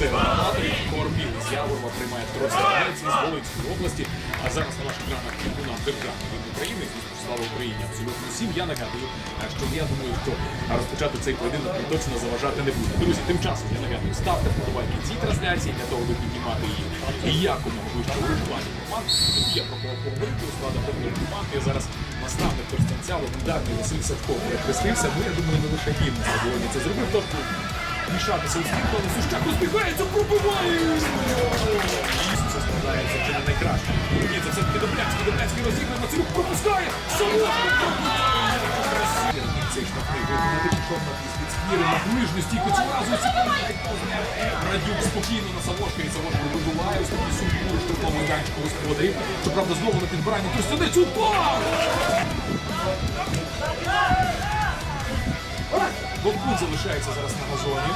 серед аматорів. Корміл з Яворова приймає Троцький Донець із Волинської області. А зараз на ваших екранах трибуна державний від України. Слава Україні абсолютно всім. Я нагадую, е, що я думаю, що розпочати цей поєдинок ми точно заважати не буде. Друзі, тим часом я нагадую, ставте вподобайки цій трансляції для того, аби піднімати її і якомога вище у регулярні команд. Тоді я про поговорити у складу певної команди. Зараз наставник Константця, легендарний Василь Савко перехрестився. Ну, я думаю, не лише він на це зробив. Тобто мішатися у світ, але Сущак розбігається, пробиває! Це складається чи не найкраще. Ні, це все-таки Добляцький, Добляцький розігрує, Мацелюк пропускає! Солодко пробиває! Цей штрафний виконати пішов на під спіри на ближню стійку цього разу цікавить Радюк спокійно на Савошка і Савошка вибиває ось такий сумбур штрафного майданчика господарів. Щоправда, знову на підбиранні Тростянець удар! Бобкун залишається зараз на газоні.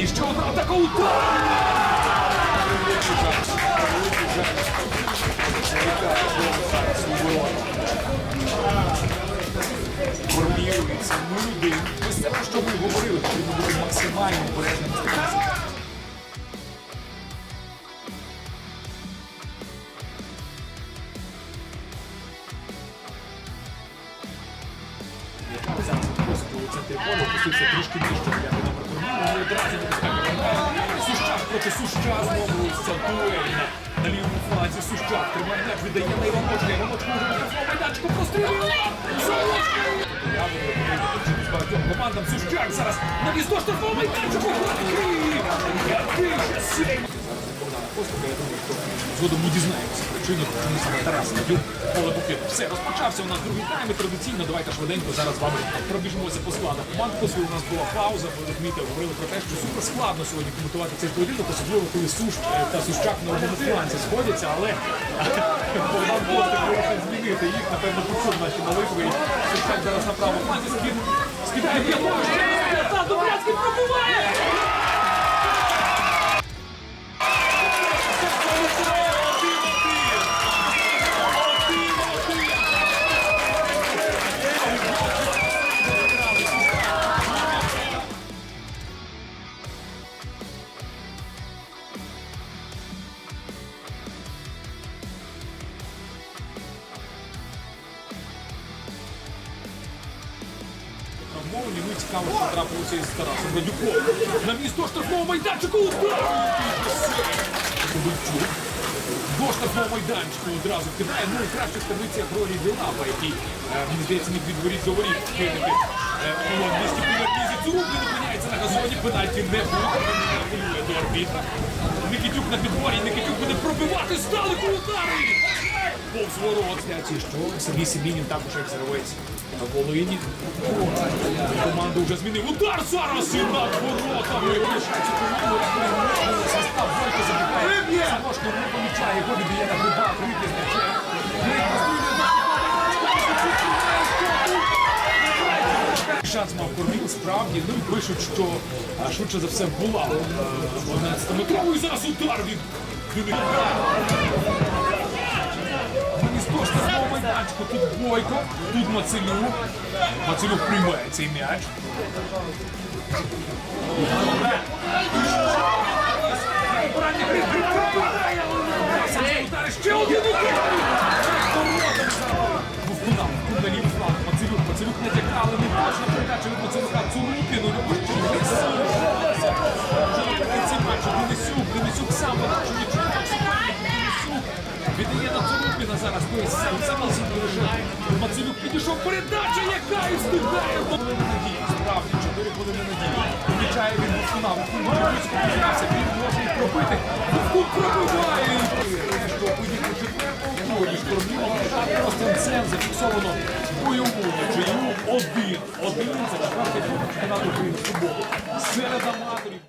І ще одна атака удар! Максимально обережним. Зараз просить у центрі опустився трішки нижче, я би не прокормив, і одразу. Сущак Суща знову стартує на, лівому фланзі. Сущак тримає м'яч, віддає на Іваночка. Майданчику прострілює. Багатьом командам. Сущак зараз на віздо штрафного майданчику. Який же сильний! Послуга, я думаю, що згодом ми дізнаємося саме Тарас Надюк поле покинув. Все, розпочався у нас другий тайм і традиційно. Давайте швиденько зараз з вами пробіжимося по складах команд. У нас була пауза, ви розумієте, говорили про те, що супер складно сьогодні коментувати цей поєдинок, особливо коли Суш е, та Сущак на одному фланці сходяться, але Богдан Бостик вирішив змінити їх, напевно, почув наші молитви. Сущак зараз на правому фланзі скид, скидає Травмовані, ну і цікаво, що трапилося із Тарасом Радюком. На місто штрафного майданчику удар! Ковальчук. До штрафного майданчику одразу кидає. Ну, краще в таблиці Грорій Білаба, який, е, мені здається, міг від воріт до воріт кинути. Е, Місті Цурук він опиняється на газоні, пенальті не буде, не апелює до арбітра. Никитюк на підборі, Никитюк буде пробивати сталику удари! Повз ворот. Знаєте, що Сергій Семінін також як гравець на Волині. Команду вже змінив. Удар зараз і над воротами. Лишається команду. Состав Бойко забігає. Самошко не помічає. Його віддає на грибах. Рибі з м'ячем. Шанс мав Корніл, справді. Ну і пишуть, що швидше за все була 11 метровою. Зараз удар від Дмитра. Майданчику. Тут Бойко, тут Мацелюк. Мацелюк приймає цей м'яч. Вона зараз той сам замісі лежить. Мацелюк підійшов передача, яка і встигає. Хвилини надії, справді, чотири хвилини надії. Помічає він Буцуна. Вухун піднявся, він може їх пробити. Вухун пробиває. Що поїхав четвертого ході, штурміло. Просто це зафіксовано бойову нічию. Один. Один за четвертий ход чемпіонату України футболу. Серед аматорів.